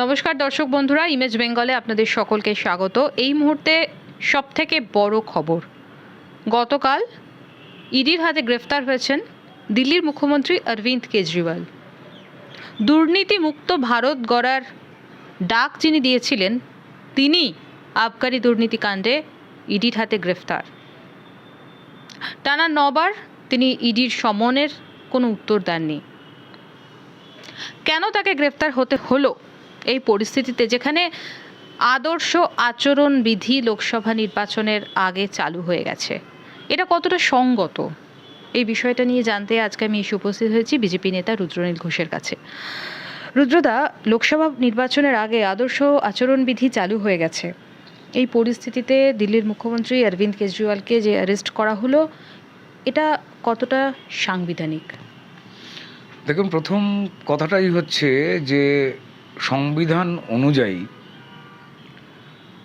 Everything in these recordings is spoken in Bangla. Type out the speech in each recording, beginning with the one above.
নমস্কার দর্শক বন্ধুরা ইমেজ বেঙ্গলে আপনাদের সকলকে স্বাগত। এই মুহূর্তে সবথেকে বড় খবর, গতকাল ইডির হাতে গ্রেফতার হয়েছেন দিল্লির মুখ্যমন্ত্রী অরবিন্দ কেজরিওয়াল। দুর্নীতি মুক্ত ভারত গড়ার ডাক যিনি দিয়েছিলেন, তিনি আবকারি দুর্নীতিকাণ্ডে ইডির হাতে গ্রেফতার। টানা নবার তিনি ইডির সমনের কোনো উত্তর দেননি। কেন তাকে গ্রেফতার হতে হলো? এই পরিস্থিতিতে যেখানে আদর্শ আচরণ বিধি লোকসভা নির্বাচনের আগে চালু হয়ে গেছে। এটা কতটা সঙ্গত? এই বিষয়টা নিয়ে জানতে আজকে আমি এসে উপস্থিত হয়েছি বিজেপি নেতা রুদ্রনীল ঘোষের কাছে। রুদ্রদা, লোকসভা নির্বাচনের আগে আদর্শ আচরণবিধি চালু হয়ে গেছে। এই পরিস্থিতিতে দিল্লির মুখ্যমন্ত্রী অরবিন্দ কেজরিওয়ালকে যে অ্যারেস্ট করা হলো, এটা কতটা সাংবিধানিক? দেখুন, প্রথম কথাটাই হচ্ছে যে সংবিধান অনুযায়ী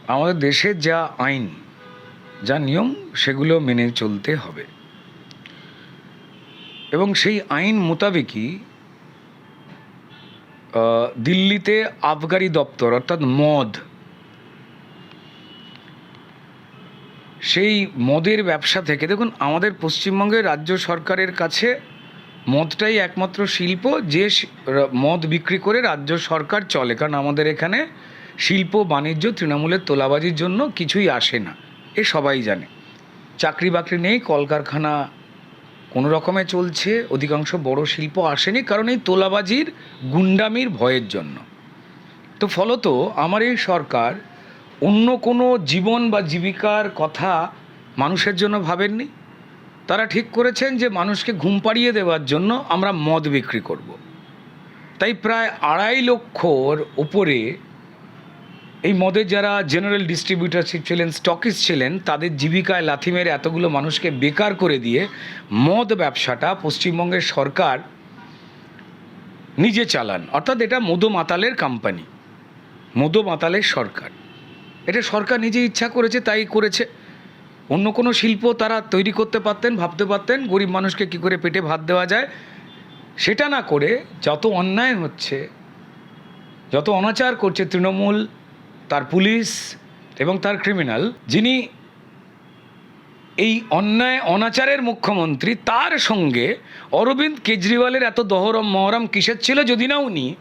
আমাদের দেশের যা আইন, যা নিয়ম, সেগুলো মেনে চলতে হবে। এবং সেই আইন মোতাবেকই দিল্লিতে আবগারি দপ্তর, অর্থাৎ মদ, সেই মদের ব্যবসা থেকে, দেখুন, আমাদের পশ্চিমবঙ্গের রাজ্য সরকারের কাছে মদটাই একমাত্র শিল্প যে মদ বিক্রি করে রাজ্য সরকার চলে। কারণ আমাদের এখানে শিল্প, বাণিজ্য, তৃণমূলের তোলাবাজির জন্য কিছুই আসে না। এ সবাই জানে। চাকরি বাকরি নেই, কলকারখানা কোনো রকমে চলছে, অধিকাংশ বড় শিল্প আসেনি কারণ এই তোলাবাজির, গুন্ডামির ভয়ের জন্য। তো ফলত আমার এই সরকার অন্য কোনো জীবন বা জীবিকার কথা মানুষের জন্য ভাবেননি? তারা ঠিক করেছেন যে মানুষকে ঘুম পাড়িয়ে দেওয়ার জন্য আমরা মদ বিক্রি করব। তাই প্রায় আড়াই লক্ষর উপরে এই মদের যারা জেনারেল ডিস্ট্রিবিউটারশিপ ছিলেন, স্টকিস্ট ছিলেন, তাদের জীবিকায় লাথি মেরে এতগুলো মানুষকে বেকার করে দিয়ে মদ ব্যবসাটা পশ্চিমবঙ্গের সরকার নিজে চালান। অর্থাৎ এটা মধু মাতালের কোম্পানি মধু মাতালের সরকার। এটা সরকার নিজে ইচ্ছা করেছে, তাই করেছে। অন্য কোনো শিল্প তারা তৈরি করতে পারতেন, ভাবতে পারতেন, গরিব মানুষকে কি করে পেটে ভাত দেওয়া যায়? সেটা না করে যত অন্যায় হচ্ছে, যত অনাচার করছে তৃণমূল, তার পুলিশ এবং তার ক্রিমিনাল যিনি এই অন্যায়, অনাচারের মুখ্যমন্ত্রী, তার সঙ্গে অরবিন্দ কেজরিওয়ালের এত দহরম মহরম কিসের ছিল যদি না উনি?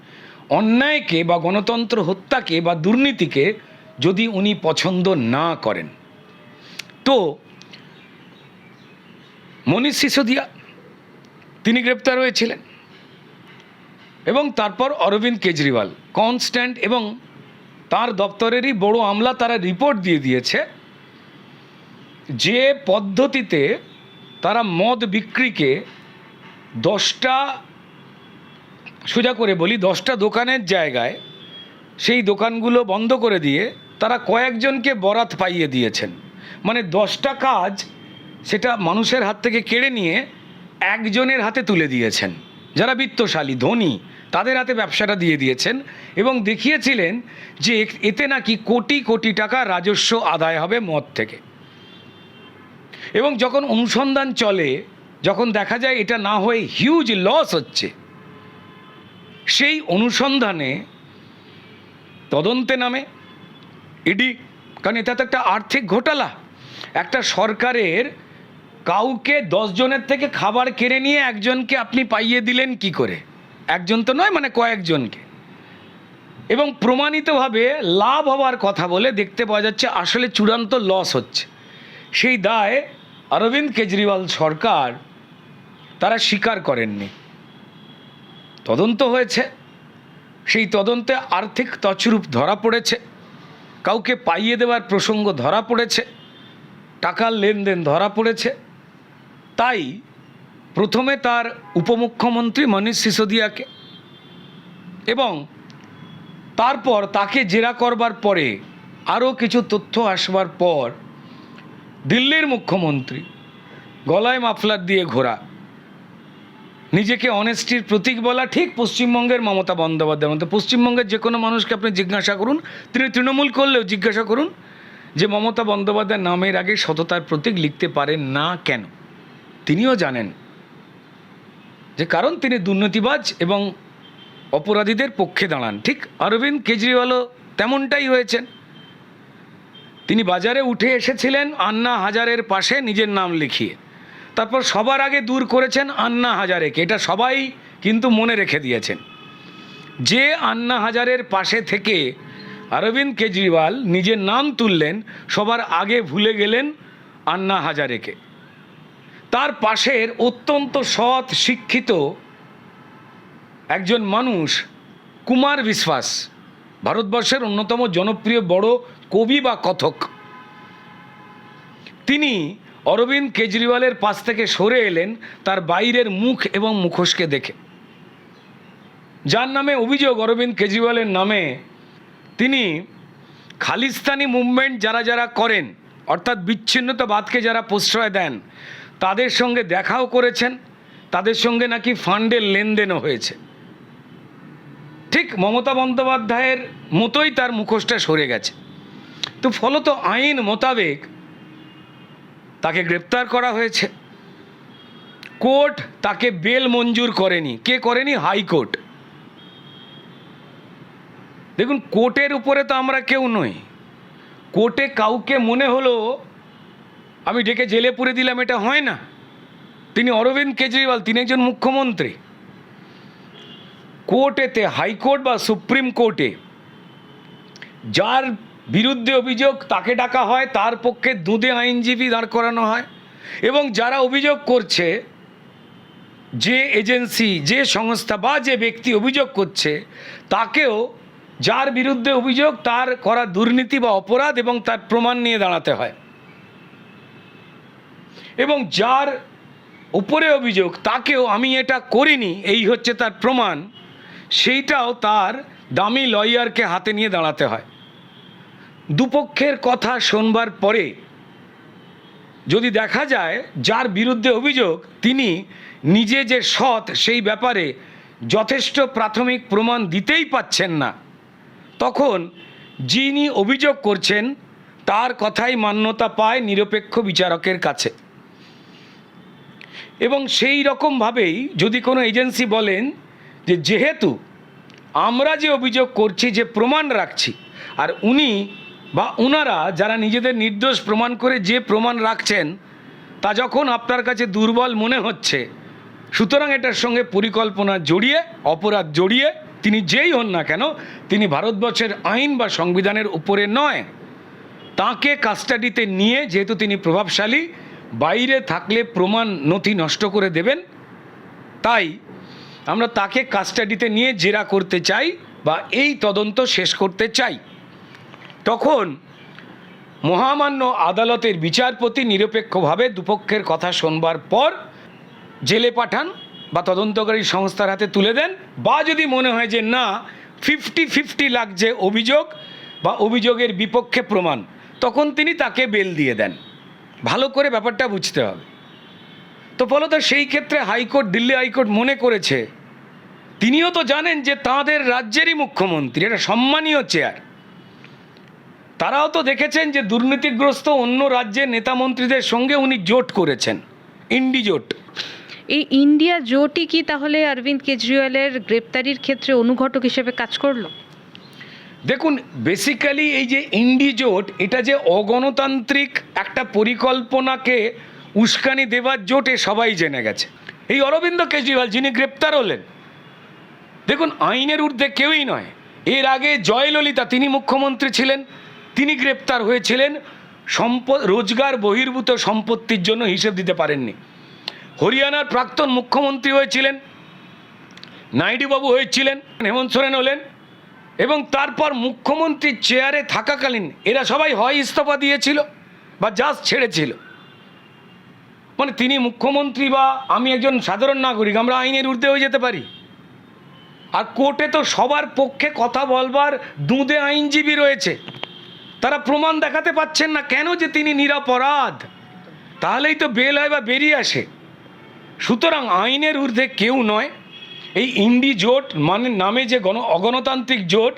অন্যায়কে বা গণতন্ত্র হত্যাকে বা দুর্নীতিকে যদি উনি পছন্দ না করেন। তো মনীষ সিসোদিয়া, তিনি গ্রেপ্তার হয়েছিলেন। এবং তারপর অরবিন্দ কেজরিওয়াল, কনস্ট্যান্ট এবং তার দপ্তরেরই বড় আমলা তারা রিপোর্ট দিয়ে দিয়েছে যে পদ্ধতিতে তারা মদ বিক্রিকে দশটা, সোজা করে বলি, দশটা দোকানের জায়গায় সেই দোকানগুলো বন্ধ করে দিয়ে তারা কয়েকজনকে বরাত পাইয়ে দিয়েছেন। মানে দশটা কাজ সেটা মানুষের হাত থেকে কেড়ে নিয়ে একজনের হাতে তুলে দিয়েছেন। যারা বিত্তশালী, ধনী, তাদের হাতে ব্যবসাটা দিয়ে দিয়েছেন এবং দেখিয়েছিলেন যে এতে নাকি কোটি কোটি টাকা রাজস্ব আদায় হবে মদ থেকে। এবং যখন অনুসন্ধান চলে, যখন দেখা যায় এটা না হয়ে হিউজ লস হচ্ছে, সেই অনুসন্ধানে তদন্তে নামে, ইডি, কারণ এটা তো একটা আর্থিক ঘোটালা। একটা সরকারের কাউকে দশজনের থেকে খাবার কেড়ে নিয়ে একজনকে আপনি পাইয়ে দিলেন কি করে? একজন তো নয় মানে কয়েকজনকে। এবং প্রমাণিতভাবে লাভ হওয়ার কথা বলে দেখতে পাওয়া যাচ্ছে আসলে চূড়ান্ত লস হচ্ছে। সেই দায় অরবিন্দ কেজরিওয়াল সরকার তারা স্বীকার করেননি। তদন্ত হয়েছে। সেই তদন্তে আর্থিক তছরূপ ধরা পড়েছে। কাউকে পাইয়ে দেওয়ার প্রসঙ্গ ধরা পড়েছে। টাকার লেনদেন ধরা পড়েছে। তাই প্রথমে তার উপমুখ্যমন্ত্রী মনীষ সিসোদিয়াকে এবং তারপর তাকে জেরা করবার পরে আরও কিছু তথ্য আসবার পর দিল্লির মুখ্যমন্ত্রী গলায় মাফলার দিয়ে ঘোরা নিজেকে অনেস্টির প্রতীক বলা ঠিক পশ্চিমবঙ্গের মমতা বন্দ্যোপাধ্যায়ের মতো। পশ্চিমবঙ্গের যে কোনো মানুষকে আপনি জিজ্ঞাসা করুন, তিনি তৃণমূল করলেও জিজ্ঞাসা করুন যে মমতা বন্দ্যোপাধ্যায়ের নামের আগে সততার প্রতীক লিখতে পারেন না কেন? তিনিও জানেন যে কারণ তিনি দুর্নীতিবাজ এবং অপরাধীদের পক্ষে দাঁড়ান। ঠিক অরবিন্দ কেজরিওয়ালও তেমনটাই হয়েছেন। তিনি বাজারে উঠে এসেছিলেন আন্না হাজারের পাশে নিজের নাম লিখিয়ে। তারপর সবার আগে দূর করেছেন আন্না হাজারেকে। এটা সবাই কিন্তু মনে রেখে দিয়েছেন। যে আন্না হাজারের পাশে থেকে অরবিন্দ কেজরিওয়াল নিজের নাম তুললেন, সবার আগে ভুলে গেলেন আন্না হাজারেকে। তার পাশের অত্যন্ত সৎ শিক্ষিত একজন মানুষ, কুমার বিশ্বাস, ভারতবর্ষের অন্যতম জনপ্রিয় বড় কবি বা কথক। তিনি অরবিন্দ কেজরিওয়ালের পাশ থেকে সরে এলেন, তার বাইরের মুখ এবং মুখোশকে দেখে। যার নামে অভিযোগ অরবিন্দ কেজরিওয়ালের নামে তিনি খালিস্তানি মুভমেন্ট যারা যারা করেন, অর্থাৎ বিচ্ছিন্নতাবাদকে যারা প্রশ্রয় দেন, তাদের সঙ্গে দেখাও করেছেন, তাদের সঙ্গে নাকি ফান্ডের লেনদেনও হয়েছে। ঠিক মমতা বন্দ্যোপাধ্যায়ের মতোই তার মুখোশটা সরে গেছে। তো ফলত আইন মোতাবেক তাকে গ্রেপ্তার করা হয়েছে। কোর্ট তাকে বেল মঞ্জুর করেনি। কে করেনি? হাইকোর্ট। দেখুন, কোর্টের উপরে তো আমরা কেউ নই। কোর্টে কাউকে মনে হলো, আমি ডেকে জেলে পুরে দিলাম, এটা হয় না। তিনি অরবিন্দ কেজরিওয়াল, তিনি একজন মুখ্যমন্ত্রী। কোর্টেতে, হাইকোর্ট বা সুপ্রিম কোর্টে যার বিরুদ্ধে অভিযোগ, তাকে ডাকা হয়, তার পক্ষে দুধে আইনজীবী দাঁড় করানো হয় এবং যারা অভিযোগ করছে, যে এজেন্সি, যে সংস্থা বা যে ব্যক্তি অভিযোগ করছে, তাকেও যার বিরুদ্ধে অভিযোগ, তার করা দুর্নীতি বা অপরাধ এবং তার প্রমাণ নিয়ে দাঁড়াতে হয়। এবং যার উপরে অভিযোগ, তাকেও আমি এটা করিনি, এই হচ্ছে তার প্রমাণ, সেইটাও তার দামি লয়ারকে হাতে নিয়ে দাঁড়াতে হয়। দুপক্ষের কথা শোনবার পরে যদি দেখা যায়, যার বিরুদ্ধে অভিযোগ, তিনি নিজে যে সৎ, সেই ব্যাপারে যথেষ্ট প্রাথমিক প্রমাণ দিতেই পাচ্ছেন না। তখন যিনি অভিযোগ করছেন, তার কথাই মান্যতা পায় নিরপেক্ষ বিচারকের কাছে। এবং সেই রকমভাবেই যদি কোনো এজেন্সি বলেন যে, যেহেতু আমরা যে অভিযোগ করছি, যে প্রমাণ রাখছি, আর উনি বা ওনারা যারা নিজেদের নির্দোষ প্রমাণ করে যে প্রমাণ রাখছেন, তা যখন আপনার কাছে দুর্বল মনে হচ্ছে, সুতরাং এটার সঙ্গে পরিকল্পনা জড়িয়ে, অপরাধ জড়িয়ে তিনি যেই হন না কেন, তিনি ভারতবর্ষের আইন বা সংবিধানের উপরে নয়। তাকে কাস্টাডিতে নিয়ে যেহেতু তিনি প্রভাবশালী, বাইরে থাকলে প্রমাণ নথি নষ্ট করে দেবেন। তাই আমরা তাকে কাস্টাডিতে নিয়ে জেরা করতে চাই বা এই তদন্ত শেষ করতে চাই। তখন মহামান্য আদালতের বিচারপতি নিরপেক্ষভাবে দুপক্ষের কথা শোনবার পর জেলে পাঠান বা তদন্তকারী সংস্থার হাতে তুলে দেন, বা যদি মনে হয় যে না ফিফটি ফিফটি লাগছে অভিযোগ বা অভিযোগের বিপক্ষে প্রমাণ, তখন তিনি তাকে বেল দিয়ে দেন। ভালো করে ব্যাপারটা বুঝতে হবে। তো ফলত সেই ক্ষেত্রে হাইকোর্ট, দিল্লি হাইকোর্ট মনে করেছে, তিনিও তো জানেন যে তাঁদের রাজ্যেরই মুখ্যমন্ত্রী, এটা সম্মানীয় চেয়ার তারাও তো দেখেছেন যে দুর্নীতিগ্রস্ত অন্য রাজ্যের নেতা মন্ত্রীদের সঙ্গে উনি জোট করেছেন, ইন্ডি জোট। এই ইন্ডিয়া জোটই কি তাহলে অরবিন্দ কেজরিওয়ালের গ্রেপ্তারির ক্ষেত্রে অনুঘটক হিসেবে কাজ করল? দেখুন বেসিক্যালি এই যে ইন্ডি জোট, এটা যে অগণতান্ত্রিক একটা পরিকল্পনাকে উস্কানি দেওয়ার জোটে সবাই জেনে গেছে। এই অরবিন্দ কেজরিওয়াল, যিনি গ্রেপ্তার হলেন, দেখুন, আইনের ঊর্ধ্বে কেউই নয়। এর আগে জয়ললিতা, তিনি মুখ্যমন্ত্রী ছিলেন, তিনি গ্রেপ্তার হয়েছিলেন, সম্পদ, রোজগার বহির্ভূত সম্পত্তির জন্য হিসেব দিতে পারেননি। হরিয়ানার প্রাক্তন মুখ্যমন্ত্রী হয়েছিলেন, নাইডুবাবু হয়েছিলেন, হেমন্ত সোরেন হলেন, এবং তারপর মুখ্যমন্ত্রীর চেয়ারে থাকাকালীন এরা সবাই হয় ইস্তফা দিয়েছিল বা জাস্ট ছেড়েছিল। মানে তিনি মুখ্যমন্ত্রী বা আমি একজন সাধারণ নাগরিক, আমরা আইনের ঊর্ধ্বে হয়ে যেতে পারি। আর কোর্টে তো সবার পক্ষে কথা বলবার দুঁদে আইনজীবী রয়েছে। তারা প্রমাণ দেখাতে পাচ্ছেন না কেন যে তিনি নিরাপরাধ। তাহলেই তো বেল হয় বা বেরিয়ে আসে। সুতরাং আইনের ঊর্ধ্বে কেউ নয়। এই ইন্ডি জোট মানে নামে যে গণ অগণতান্ত্রিক জোট,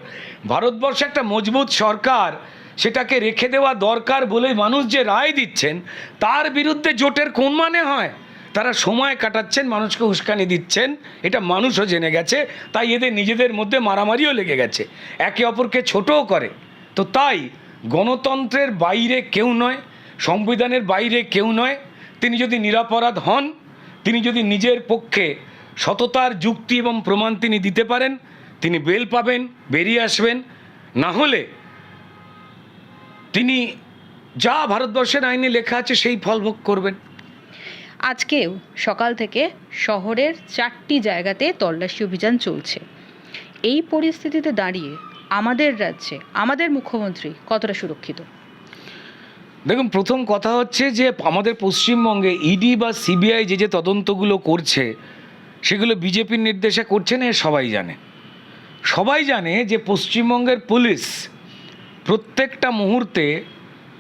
ভারতবর্ষে একটা মজবুত সরকার, সেটাকে রেখে দেওয়া দরকার বলে মানুষ যে রায় দিচ্ছেন, তার বিরুদ্ধে জোটের কোন মানে হয়? তারা সময় কাটাচ্ছেন, মানুষকে উস্কানি দিচ্ছেন, এটা মানুষও জেনে গেছে, তাই এদের নিজেদের মধ্যে মারামারিও লেগে গেছে। একে অপরকে ছোটও করে। তো তাই গণতন্ত্রের বাইরে কেউ নয়, সংবিধানের বাইরে কেউ নয়, তিনি যদি নিরাপরাধ হন তিনি যদি নিজের পক্ষে সততার যুক্তি এবং প্রমাণ তিনি দিতে পারেন, তিনি বেল পাবেন, বেরিয়ে আসবেন। না হলে তিনি যা ভারতবর্ষের আইনে লেখা আছে সেই ফল ভোগ করবেন। আজকেও সকাল থেকে শহরের চারটি জায়গাতে তল্লাশি অভিযান চলছে। এই পরিস্থিতিতে দাঁড়িয়ে আমাদের রাজ্যে, আমাদের মুখ্যমন্ত্রী কতটা সুরক্ষিত? দেখুন, প্রথম কথা হচ্ছে যে, আমাদের পশ্চিমবঙ্গে ইডি বা সিবিআই যে যে তদন্তগুলো করছে, সেগুলো বিজেপির নির্দেশে করছে না সবাই জানে। সবাই জানে যে, পশ্চিমবঙ্গের পুলিশ প্রত্যেকটা মুহূর্তে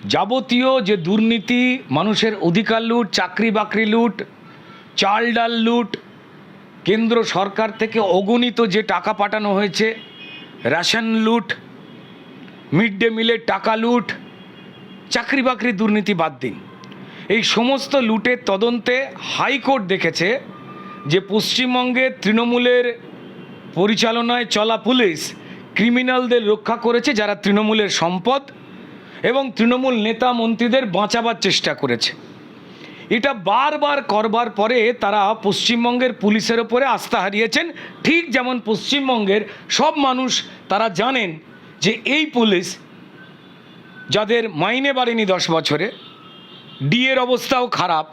যাবতীয় যে দুর্নীতি, মানুষের অধিকার লুট, চাকরি বাকরি লুট, চাল ডাল লুট, কেন্দ্র সরকার থেকে অগণিত যে টাকা পাঠানো হয়েছে, রেশন লুট, মিড ডে মিলের টাকা লুট চাকরি বাকরি দুর্নীতি বাদ দিন। এই সমস্ত লুটের তদন্তে হাইকোর্ট দেখেছে যে পশ্চিমবঙ্গের তৃণমূলের পরিচালনায় চলা পুলিশ ক্রিমিনালদের রক্ষা করেছে যারা তৃণমূলের সম্পদ এবং তৃণমূল নেতা মন্ত্রীদের বাঁচাবার চেষ্টা করেছে। এটা বারবার করবার পরে তারা পশ্চিমবঙ্গের পুলিশের ওপরে আস্থা হারিয়েছেন। ঠিক যেমন পশ্চিমবঙ্গের সব মানুষ তারা জানেন যে এই পুলিশ যাদের মাইনে বাড়েনি দশ বছরে, ডিএর অবস্থাও খারাপ।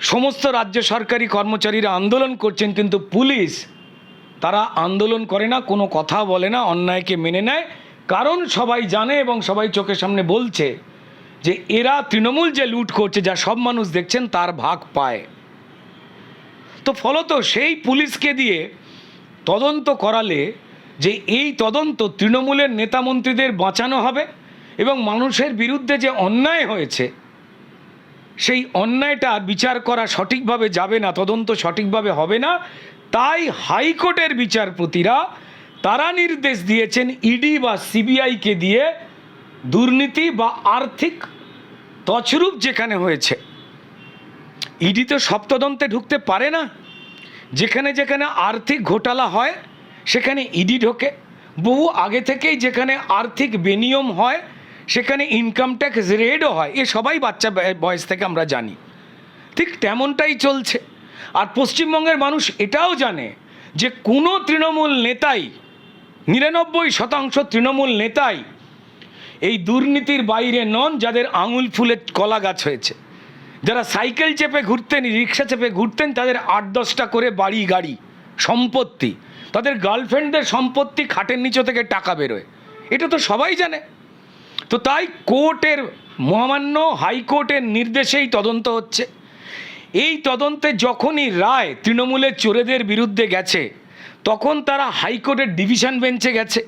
সমস্ত রাজ্য সরকারি কর্মচারীরা আন্দোলন করছেন, কিন্তু পুলিশ তারা আন্দোলন করে না, কোনো কথা বলে না, অন্যায়কে মেনে নেয়। কারণ সবাই জানে এবং সবাই চোখের সামনে বলছে যে এরা তৃণমূল যে লুট করছে, যা সব মানুষ দেখছেন, তার ভাগ পায়। তো ফলত সেই পুলিশকে দিয়ে তদন্ত করালে যে এই তদন্ত তৃণমূলের নেতামন্ত্রীদের বাঁচানো হবে এবং মানুষের বিরুদ্ধে যে অন্যায় হয়েছে, সেই অন্যায়টা বিচার করা সঠিকভাবে যাবে না, তদন্ত সঠিকভাবে হবে না। তাই হাইকোর্টের বিচারপতিরা তারা নির্দেশ দিয়েছেন ইডি বা সিবিআইকে দিয়ে দুর্নীতি বা আর্থিক তছরূপ যেখানে হয়েছে। ইডি তো সব তদন্তে ঢুকতে পারে না। যেখানে যেখানে আর্থিক ঘোটালা হয়, সেখানে ইডি ঢোকে। বহু আগে থেকেই যেখানে আর্থিক বেনিয়ম হয় সেখানে ইনকাম ট্যাক্স রেডও হয়। এ সবাই বাচ্চা বয়স থেকে আমরা জানি। ঠিক তেমনটাই চলছে। আর পশ্চিমবঙ্গের মানুষ এটাও জানে যে কোনো তৃণমূল নেতাই, নিরানব্বই শতাংশ তৃণমূল নেতাই এই দুর্নীতির বাইরে নন যাদের আঙুল ফুলে কলা গাছ হয়েছে। যারা সাইকেল চেপে ঘুরতেন, রিক্সা চেপে ঘুরতেন, তাদের আট দশটা করে বাড়ি, গাড়ি, সম্পত্তি, তাদের গার্লফ্রেন্ডদের সম্পত্তি খাটের নিচে থেকে টাকা বেরোয়। এটা তো সবাই জানে। তো তাই কোর্টের মহামান্য হাইকোর্টের নির্দেশেই তদন্ত হচ্ছে। এই তদন্তে যখনই রায় তৃণমূলের চোরেদের বিরুদ্ধে গেছে, তখন তারা হাইকোর্টের ডিভিশন বেঞ্চে গেছে।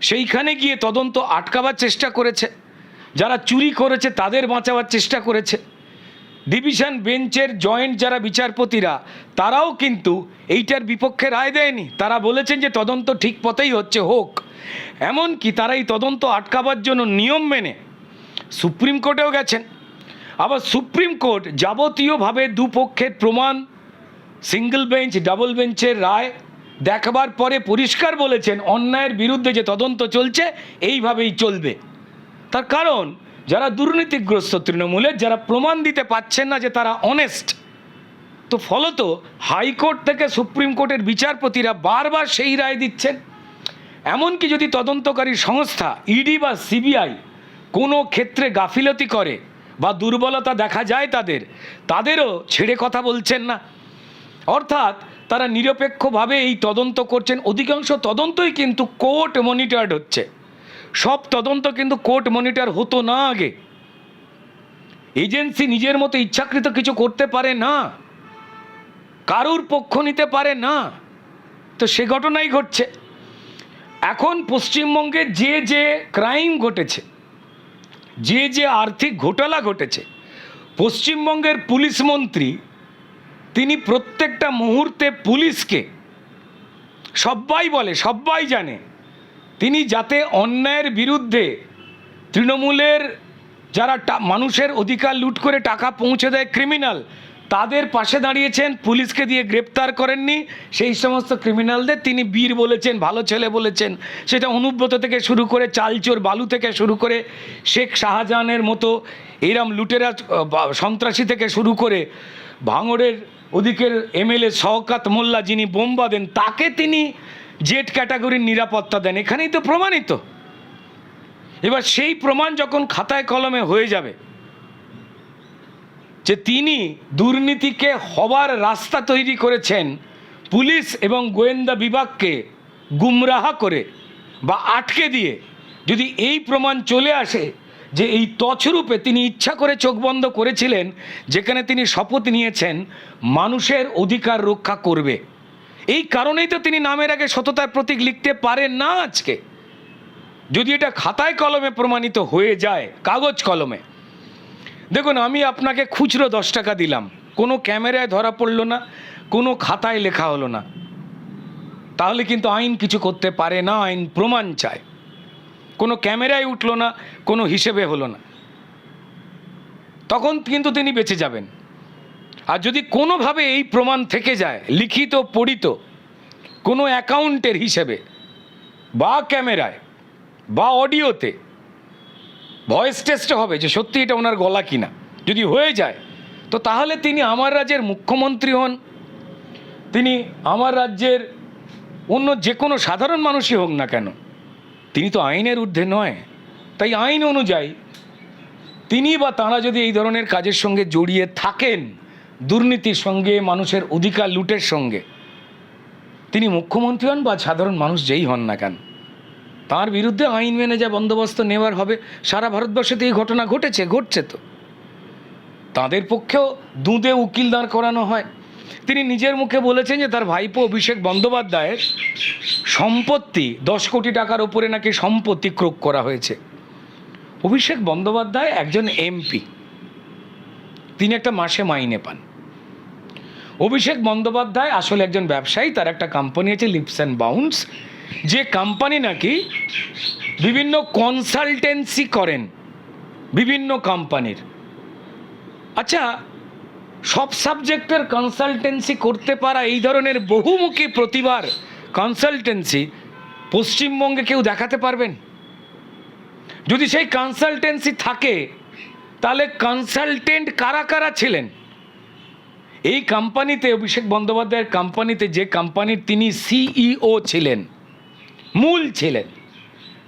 সেইখানে গিয়ে তদন্ত আটকাবার চেষ্টা করেছে। যারা চুরি করেছে তাদের বাঁচাবার চেষ্টা করেছে। ডিভিশন বেঞ্চের জয়েন্ট যারা বিচারপতিরা, তারাও কিন্তু এইটার বিপক্ষে রায় দেয়নি। তারা বলেছেন যে তদন্ত ঠিক পথেই হচ্ছে, হোক। এমনকি তারা এই তদন্ত আটকাবার জন্য নিয়ম মেনে সুপ্রিম কোর্টেও গেছেন। আবার সুপ্রিম কোর্ট যাবতীয়ভাবে দুপক্ষের প্রমাণ, সিঙ্গল বেঞ্চ, ডাবল বেঞ্চের রায় দেখবার পরে পরিষ্কার বলেছেন, অন্যায়ের বিরুদ্ধে যে তদন্ত চলছে, এইভাবেই চলবে। তার কারণ, যারা দুর্নীতিগ্রস্ত তৃণমূলের, যারা প্রমাণ দিতে পাচ্ছেন না যে তারা অনেস্ট তো ফলত হাইকোর্ট থেকে সুপ্রিম কোর্টের বিচারপতিরা বারবার সেই রায় দিচ্ছেন। এমনকি যদি তদন্তকারী সংস্থা ইডি বা সিবিআই কোনো ক্ষেত্রে গাফিলতি করে বা দুর্বলতা দেখা যায় তাদের, তাদেরও ছেড়ে কথা বলছেন না। অর্থাৎ তারা নিরপেক্ষভাবে এই তদন্ত করছেন। অধিকাংশ তদন্তই কিন্তু কোর্ট মনিটর্ড হচ্ছে। সব তদন্ত কিন্তু কোর্ট মনিটর হতো না আগে। এজেন্সি নিজের মতো ইচ্ছাকৃত কিছু করতে পারে না। কারুর পক্ষ নিতে পারে না। তো সে ঘটনাই ঘটছে। এখন পশ্চিমবঙ্গে যে যে ক্রাইম ঘটেছে, যে যে আর্থিক ঘোটালা ঘটেছে, পশ্চিমবঙ্গের পুলিশ মন্ত্রী, তিনি প্রত্যেকটা মুহূর্তে পুলিশকে সবাই বলে সবাই জানে, তিনি যাতে অন্যায়ের বিরুদ্ধে তৃণমূলের যারা মানুষের অধিকার লুট করে টাকা পৌঁছে দেয় ক্রিমিনাল তাদের পাশে দাঁড়িয়েছেন, পুলিশকে দিয়ে গ্রেপ্তার করেননি। সেই সমস্ত ক্রিমিনালদের তিনি বীর বলেছেন, ভালো ছেলে বলেছেন। সেটা অনুব্রত থেকে শুরু করে চালচোর বালু থেকে শুরু করে শেখ শাহজাহানের মতো এইরম লুটেরা সন্ত্রাসী থেকে শুরু করে ভাঙড়ের ওদিকের এমএলএ শওকাত মোল্লা যিনি বোম্বা দেন তাকে তিনি জেট ক্যাটাগরির নিরাপত্তা দেন। এখানেই তো প্রমাণিত। এবার সেই প্রমাণ যখন খাতায় কলমে হয়ে যাবে যে তিনি দুর্নীতিকে হবার রাস্তা তৈরি করেছেন, পুলিশ এবং গোয়েন্দা বিভাগকে গুমরাহা করে বা আটকে দিয়ে যদি এই প্রমাণ চলে আসে যে এই তছরূপে তিনি ইচ্ছা করে চোখ বন্ধ করেছিলেন, যেখানে তিনি শপথ নিয়েছেন, মানুষের অধিকার রক্ষা করবে। এই কারণেই তো তিনি নামের আগে সততার প্রতীক লিখতে পারেন না আজকে। যদি এটা খাতায় কলমে প্রমাণিত হয়ে যায়, কাগজ কলমে দেখুন, আমি আপনাকে খুচরো দশ টাকা দিলাম। কোনো ক্যামেরায় ধরা পড়ল না, কোনো খাতায় লেখা হলো না। তাহলে কিন্তু আইন কিছু করতে পারে না, আইন প্রমাণ চায়। কোনো ক্যামেরায় উঠল না, কোনো হিসেবে হলো না। তখন কিন্তু তিনি বেঁচে যাবেন। আর যদি কোনোভাবে এই প্রমাণ থেকে যায়, লিখিত, পড়িত, কোনো অ্যাকাউন্টের হিসেবে, বা ক্যামেরায়, বা অডিওতে ভয়েস টেস্ট হবে যে সত্যি এটা ওনার গলা কিনা। যদি হয়ে যায়, তো তাহলে তিনি আমার রাজ্যের মুখ্যমন্ত্রী হন। তিনি আমার রাজ্যের অন্য যে কোনো সাধারণ মানুষই হোক না কেন, তিনি তো আইনের ঊর্ধ্বে নয়। তাই আইন অনুযায়ী তিনি বা তাঁরা যদি এই ধরনের কাজের সঙ্গে জড়িয়ে থাকেন, দুর্নীতির সঙ্গে, মানুষের অধিকার লুটের সঙ্গে, তিনি মুখ্যমন্ত্রী হন বা সাধারণ মানুষ যেই হন না কেন তার বিরুদ্ধে আইন মেনে যা বন্দোবস্ত নেওয়ার হবে, সারা ভারতবর্ষে তো এই ঘটনা ঘটেছে, ঘটছে তো। তাদের পক্ষেও দুধে উকিল দাঁড় করানো হয়। তিনি নিজের মুখে বলেছেন যে তার ভাইপো অভিষেক বন্দ্যোপাধ্যায়ের সম্পত্তি, দশ কোটি টাকার ওপরে নাকি সম্পত্তি ক্রোক করা হয়েছে। অভিষেক বন্দ্যোপাধ্যায় একজন এমপি। তিনি একটা মাসে মাইনে পান। অভিষেক বন্দ্যোপাধ্যায় আসলে একজন ব্যবসায়ী, তার একটা কোম্পানি আছে লিপস অ্যান্ড বাউন্স যে কোম্পানি নাকি বিভিন্ন কনসালটেন্সি করেন, বিভিন্ন কোম্পানির আচ্ছা সব সাবজেক্টের কনসালটেন্সি করতে পারা এই ধরনের বহুমুখী প্রতিভার কনসালটেন্সি পশ্চিমবঙ্গে কেউ দেখাতে পারবেন? যদি সেই কনসালটেন্সি থাকে, তাহলে কনসালটেন্ট কারা কারা ছিলেন? এই কোম্পানিতে অভিষেক বন্দ্যোপাধ্যায়ের কোম্পানিতে যে কোম্পানির তিনি সিইও ছিলেন। মূল ছিলেন।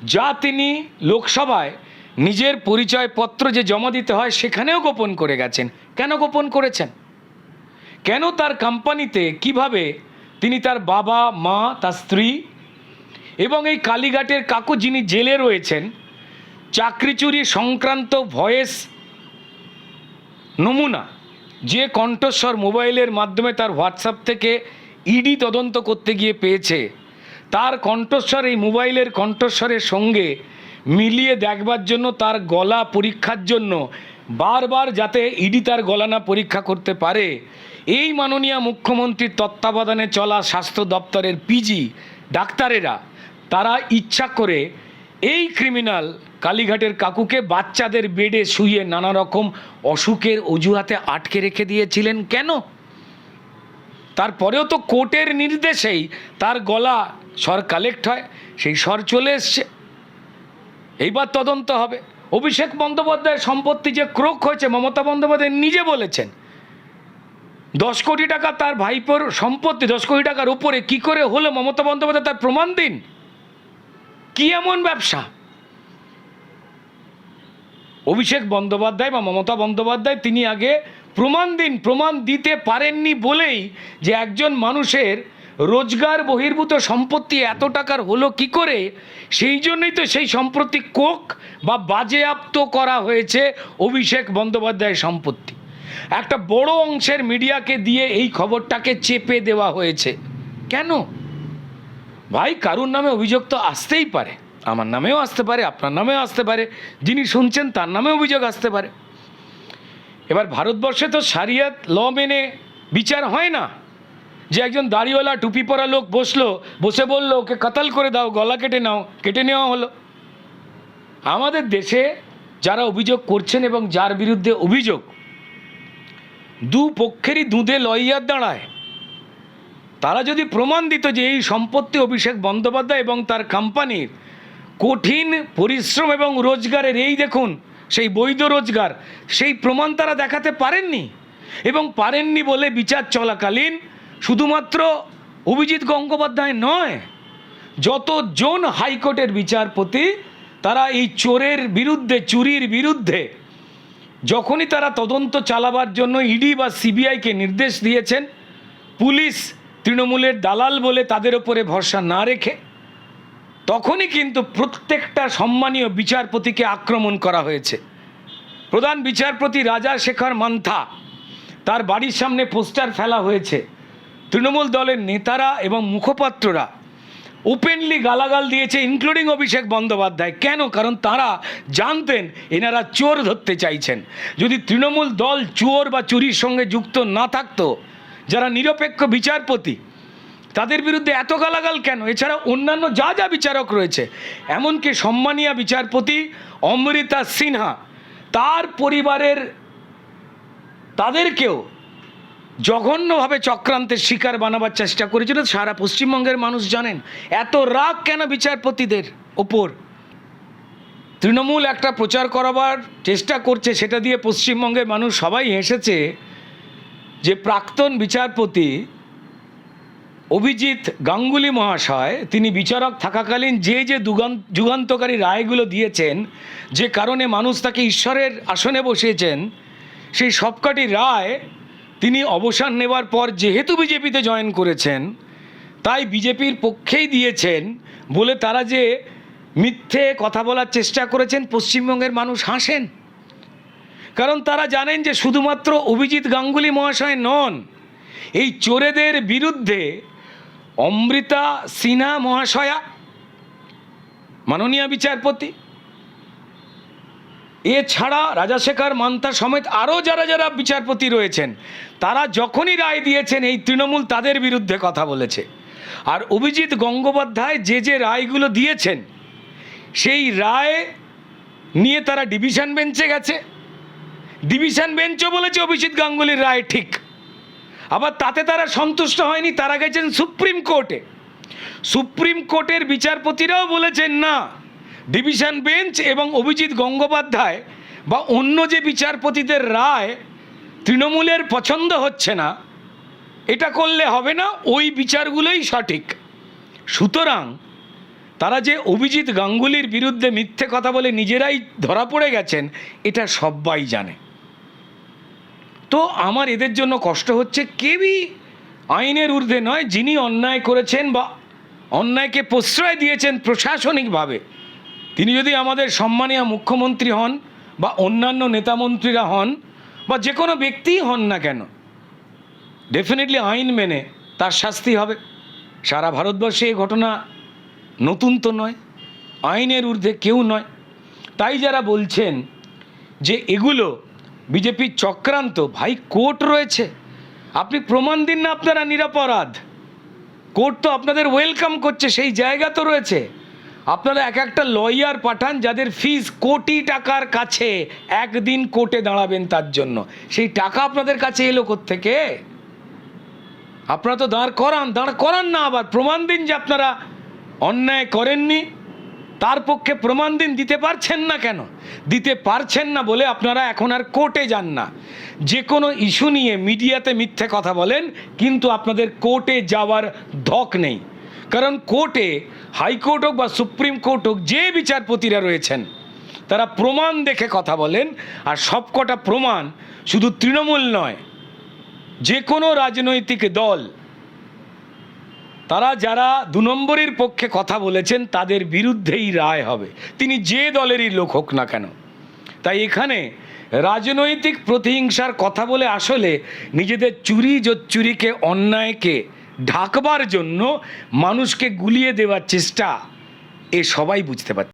যা তিনি লোকসভায় নিজের পরিচয়পত্র যে জমা দিতে হয় সেখানেও গোপন করে গেছেন। কেন গোপন করেছেন? কেন তার কোম্পানিতে কীভাবে তিনি তার বাবা, মা, তার স্ত্রী এবং এই কালীঘাটের কাকু যিনি জেলে রয়েছেন, চাকরি চুরি সংক্রান্ত ভয়েস নমুনা যে কণ্ঠস্বর মোবাইলের মাধ্যমে তার হোয়াটসঅ্যাপ থেকে ইডি তদন্ত করতে গিয়ে পেয়েছে তার কণ্ঠস্বর, এই মোবাইলের কণ্ঠস্বরের সঙ্গে মিলিয়ে দেখবার জন্য, তার গলা পরীক্ষার জন্য, বারবার যাতে ইডি তার গলা না পরীক্ষা করতে পারে, এই মাননীয় মুখ্যমন্ত্রীর তত্ত্বাবধানে চলা স্বাস্থ্য দপ্তরের পিজি, ডাক্তারেরা, তারা ইচ্ছা করে এই ক্রিমিনাল কালীঘাটের কাকুকে বাচ্চাদের বেডে শুয়ে নানা রকম অসুখের অজুহাতে আটকে রেখে দিয়েছিলেন। কেন? তারপরেও তো কোর্টের নির্দেশেই তার গলা স্বর কালেক্ট হয়, সেই স্বর চলে এসছে। এইবার তদন্ত হবে। অভিষেক বন্দ্যোপাধ্যায়ের সম্পত্তি যে ক্রোক হয়েছে, মমতা বন্দ্যোপাধ্যায় নিজে বলেছেন, দশ কোটি টাকা তার ভাইপোর সম্পত্তি, দশ কোটি টাকার উপরে কি করে হলো? মমতা বন্দ্যোপাধ্যায় তার প্রমাণ দিন। কি এমন ব্যবসা? অভিষেক বন্দ্যোপাধ্যায় বা মমতা বন্দ্যোপাধ্যায় তিনি আগে প্রমাণ দিন, প্রমাণ দিতে পারেননি বলেই যে একজন মানুষের রোজগার বহির্ভূত সম্পত্তি এত টাকার হলো কি করে? সেই জন্যই তো সেই সম্পত্তি কোক বা বাজেয়াপ্ত করা হয়েছে অভিষেক বন্দ্যোপাধ্যায়ের সম্পত্তি। একটা বড় অংশের মিডিয়াকে দিয়ে এই খবরটাকে চেপে দেওয়া হয়েছে। কেন? ভাই, কারুর নামে অভিযোগ তো আসতেই পারে। আমার নামেও আসতে পারে, আপনার নামেও আসতে পারে, যিনি শুনছেন তার নামে অভিযোগ আসতে পারে। এবার ভারতবর্ষে তো সারিয়াত ল মেনে বিচার হয় না। যে একজন দাড়িওয়ালা টুপি পরা লোক বসল, বসে বলল, ওকে কাতাল করে দাও, গলা কেটে নাও। কেটে নেওয়া হলো। আমাদের দেশে যারা অভিযোগ করছেন এবং যার বিরুদ্ধে অভিযোগ, দু পক্ষেরই দুধে লইয়ার দাঁড়ায়। তারা যদি প্রমাণ দিত যে এই সম্পত্তি অভিষেক বন্দ্যোপাধ্যায় এবং তার কোম্পানির কঠিন পরিশ্রম এবং রোজগারের, এই দেখুন, সেই বৈধ রোজগার, সেই প্রমাণ তারা দেখাতে পারেননি এবং পারেননি বলে বিচার চলাকালীন শুধুমাত্র অভিজিৎ গঙ্গোপাধ্যায় নয়, যতজন হাইকোর্টের বিচারপতি, তারা এই চোরের বিরুদ্ধে, চুরির বিরুদ্ধে যখনই তারা তদন্ত চালাবার জন্য ইডি বা সিবিআইকে নির্দেশ দিয়েছেন, পুলিশ তৃণমূলের দালাল বলে তাদের ওপরে ভরসা না রেখে, তখনই কিন্তু প্রত্যেকটা সম্মানীয় বিচারপতিকে আক্রমণ করা হয়েছে। প্রধান বিচারপতি রাজা শেখর মান্থা, তার বাড়ির সামনে পোস্টার ফেলা হয়েছে। তৃণমূল দলের নেতারা এবং মুখপাত্ররা ওপেনলি গালাগাল দিয়েছে ইনক্লুডিং অভিষেক বন্দ্যোপাধ্যায়। কেন? কারণ তারা জানতেন এনারা চোর ধরতে চাইছেন। যদি তৃণমূল দল চোর বা চুরির সঙ্গে যুক্ত না থাকতো, যারা নিরপেক্ষ বিচারপতি, তাদের বিরুদ্ধে এত গালাগাল কেন? এছাড়া অন্যান্য যা যা বিচারক রয়েছে, এমনকি সম্মানীয় বিচারপতি অমৃতা সিনহা, তার পরিবারের তাদেরকেও জঘন্যভাবে চক্রান্তের শিকার বানাবার চেষ্টা করেছিল। সারা পশ্চিমবঙ্গের মানুষ জানেন, এত রাগ কেন বিচারপতিদের ওপর? তৃণমূল একটা প্রচার করাবার চেষ্টা করছে, সেটা দিয়ে পশ্চিমবঙ্গের মানুষ সবাই হেসেছে যে প্রাক্তন বিচারপতি অভিজিৎ গাঙ্গুলি মহাশয়, তিনি বিচারক থাকাকালীন যে যে যুগান্তকারী রায়গুলো দিয়েছেন, যে কারণে মানুষ তাকে ঈশ্বরের আসনে বসিয়েছেন, সেই সবকটি রায় তিনি অবসর নেওয়ার পর যেহেতু বিজেপিতে জয়েন করেছেন, তাই বিজেপির পক্ষেই দিয়েছেন বলে তারা যে মিথ্যে কথা বলার চেষ্টা করেছেন, পশ্চিমবঙ্গের মানুষ হাসেন। কারণ তারা জানেন যে শুধুমাত্র অভিজিৎ গাঙ্গুলি মহাশয় নন, এই চোরেদের বিরুদ্ধে অমৃতা সিনহা মহাশয়া, মাননীয় বিচারপতি, এছাড়া রাজাশেখর মান্তা সমেত আরও যারা যারা বিচারপতি রয়েছেন তারা যখনই রায় দিয়েছেন, এই তৃণমূল তাদের বিরুদ্ধে কথা বলেছে। আর অভিজিৎ গঙ্গোপাধ্যায় যে যে রায়গুলো দিয়েছেন, সেই রায় নিয়ে তারা ডিভিশন বেঞ্চে গেছে। ডিভিশন বেঞ্চও বলেছে অভিজিৎ গাঙ্গুলির রায় ঠিক। আবার তাতে তারা সন্তুষ্ট হয়নি, তারা গেছেন সুপ্রিম কোর্টে। সুপ্রিম কোর্টের বিচারপতিরাও বলেছেন, না, ডিভিশন বেঞ্চ এবং অভিজিৎ গঙ্গোপাধ্যায় বা অন্য যে বিচারপতিদের রায় তৃণমূলের পছন্দ হচ্ছে না, এটা করলে হবে না, ওই বিচারগুলোই সঠিক। সুতরাং তারা যে অভিজিৎ গাঙ্গুলির বিরুদ্ধে মিথ্যে কথা বলে নিজেরাই ধরা পড়ে গেছেন, এটা সবাই জানে। তো আমার এদের জন্য কষ্ট হচ্ছে, কেউই আইনের ঊর্ধ্বে নয়, যিনি অন্যায় করেছেন বা অন্যায়কে প্রশ্রয় দিয়েছেন প্রশাসনিকভাবে, তিনি যদি আমাদের সম্মানীয় মুখ্যমন্ত্রী হন বা অন্যান্য নেতামন্ত্রীরা হন বা যে কোনো ব্যক্তিই হন না কেন ডেফিনেটলি আইন মেনে তার শাস্তি হবে। সারা ভারতবর্ষে এই ঘটনা নতুন তো নয়, আইনের ঊর্ধ্বে কেউ নয়। তাই যারা বলছেন যে এগুলো বিজেপির চক্রান্ত, ভাই কোর্ট রয়েছে। আপনি প্রমাণ দিন না আপনারা নিরাপরাধ। কোর্ট তো আপনাদের ওয়েলকাম করছে, সেই জায়গা তো রয়েছে। আপনারা এক একটা লয়ার পাঠান যাদের ফিস কোটি টাকার কাছে একদিন কোর্টে দাঁড়াবেন তার জন্য। সেই টাকা আপনাদের কাছে এলো থেকে আপনারা তো দাঁড় করান দাঁড় করান না আবার। প্রমাণ দিন যে আপনারা অন্যায় করেননি, তার পক্ষে প্রমাণ দিন, দিতে পারছেন না কেন? দিতে পারছেন না বলে আপনারা এখন আর কোর্টে যান না। যে কোনো ইস্যু নিয়ে মিডিয়াতে মিথ্যে কথা বলেন, কিন্তু আপনাদের কোর্টে যাওয়ার ধক নেই। কারণ কোর্টে হাইকোর্ট হোক বা সুপ্রিম কোর্ট হোক, যে বিচারপতিরা রয়েছেন, তারা প্রমাণ দেখে কথা বলেন, আর সবকটা প্রমাণ শুধু তৃণমূল নয়, যে কোনো রাজনৈতিক দল, তারা যারা দু নম্বরের পক্ষে কথা বলেছেন, তাদের বিরুদ্ধেই রায় হবে। তিনি যে দলেরই লোক হোক না কেন। তাই এখানে রাজনৈতিক প্রতিহিংসার কথা বলে আসলে নিজেদের চুরি জোচ্চুরিকে, অন্যায়কে ঢাকবার জন্য মানুষকে গুলিয়ে দেওয়ার চেষ্টা এ সবাই বুঝতে পারছে।